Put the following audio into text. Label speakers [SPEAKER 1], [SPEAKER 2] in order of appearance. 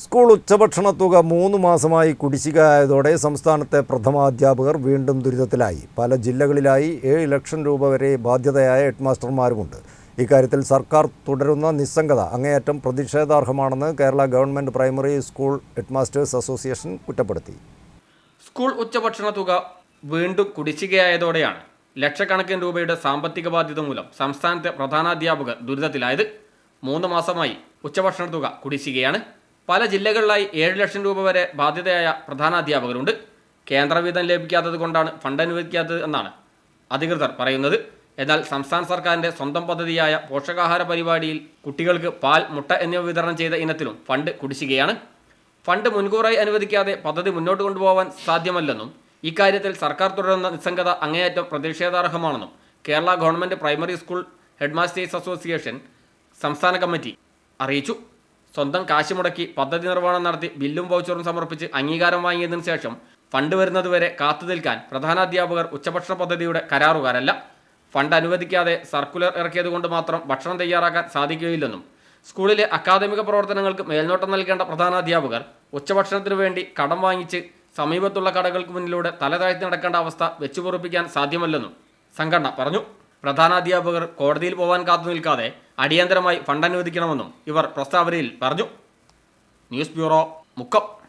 [SPEAKER 1] School ഉച്ചഭക്ഷണ തുക മൂന്ന് മാസമായി കുടിശ്ശിക ആയതോടെ സംസ്ഥാനത്തെ പ്രഥമാധ്യാപകർ വീണ്ടും ദുരിതത്തിലായി. പല ജില്ലകളിലായി ഏഴ് ലക്ഷം രൂപ വരെ ബാധ്യതയായ ഹെഡ്മാസ്റ്റർമാരുമുണ്ട്. ഇക്കാര്യത്തിൽ സർക്കാർ തുടരുന്ന നിസ്സംഗത അങ്ങേയറ്റം പ്രതിഷേധാർഹമാണെന്ന് Kerala government primary school headmasters association കുറ്റപ്പെടുത്തി.
[SPEAKER 2] സ്കൂൾ ഉച്ചഭക്ഷണ തുക വീണ്ടും കുടിശ്ശികയായതോടെയാണ് ലക്ഷക്കണക്കിന് രൂപയുടെ സാമ്പത്തിക ബാധ്യത മൂലം സംസ്ഥാനത്തെ പ്രധാനാധ്യാപകർ ദുരിതത്തിലായത്. മൂന്ന് മാസമായി ഉച്ചഭക്ഷണ തുക കുടിശ്ശികയാണ്. പല ജില്ലകളിലായി ഏഴ് ലക്ഷം രൂപ വരെ ബാധ്യതയായ പ്രധാന അധ്യാപകരുണ്ട് കേന്ദ്രവീതം ലഭിക്കാത്തത് കൊണ്ടാണ് ഫണ്ട് അനുവദിക്കാത്തത് എന്നാണ് അധികൃതർ പറയുന്നത്. എന്നാൽ സംസ്ഥാന സർക്കാരിന്റെ സ്വന്തം പദ്ധതിയായ പോഷകാഹാര പരിപാടിയിൽ കുട്ടികൾക്ക് പാൽ മുട്ട എന്നിവ വിതരണം ചെയ്ത ഇനത്തിലും ഫണ്ട് കുടിശ്ശികയാണ്. ഫണ്ട് മുൻകൂറായി അനുവദിക്കാതെ പദ്ധതി മുന്നോട്ട് കൊണ്ടുപോകാൻ സാധ്യമല്ലെന്നും ഇക്കാര്യത്തിൽ സർക്കാർ തുടരുന്ന നിസ്സംഗത അങ്ങേയറ്റം പ്രതിഷേധാർഹമാണെന്നും Kerala government primary school headmasters association സംസ്ഥാന കമ്മിറ്റി അറിയിച്ചു. സ്വന്തം കാശ് മുടക്കി പദ്ധതി നിർവഹണം നടത്തി ബില്ലും വൗച്ചറും സമർപ്പിച്ച് അംഗീകാരം വാങ്ങിയതിനു ശേഷം ഫണ്ട് വരുന്നതുവരെ കാത്തു നിൽക്കാൻ പ്രധാനാധ്യാപകർ ഉച്ചഭക്ഷണ പദ്ധതിയുടെ കരാറുകാരല്ല. ഫണ്ട് അനുവദിക്കാതെ സർക്കുലർ ഇറക്കിയതുകൊണ്ട് മാത്രം ഭക്ഷണം തയ്യാറാക്കാൻ സാധിക്കുകയില്ലെന്നും സ്കൂളിലെ അക്കാദമിക പ്രവർത്തനങ്ങൾക്ക് മേൽനോട്ടം നൽകേണ്ട പ്രധാനാധ്യാപകർ ഉച്ചഭക്ഷണത്തിനു വേണ്ടി കടം വാങ്ങിച്ച് സമീപത്തുള്ള കടകൾക്ക് മുന്നിലൂടെ തല താഴ്ത്തി നടക്കേണ്ട അവസ്ഥ വെച്ചുപൊറുപ്പിക്കാൻ സാധ്യമല്ലെന്നും സംഘടന പറഞ്ഞു. പ്രധാനാധ്യാപകർ കോടതിയിൽ പോകാൻ കാത്തു നിൽക്കാതെ അടിയന്തരമായി ഫണ്ട് അനുവദിക്കണമെന്നും ഇവർ പ്രസ്താവനയിൽ പറഞ്ഞു. News bureau Mukkam.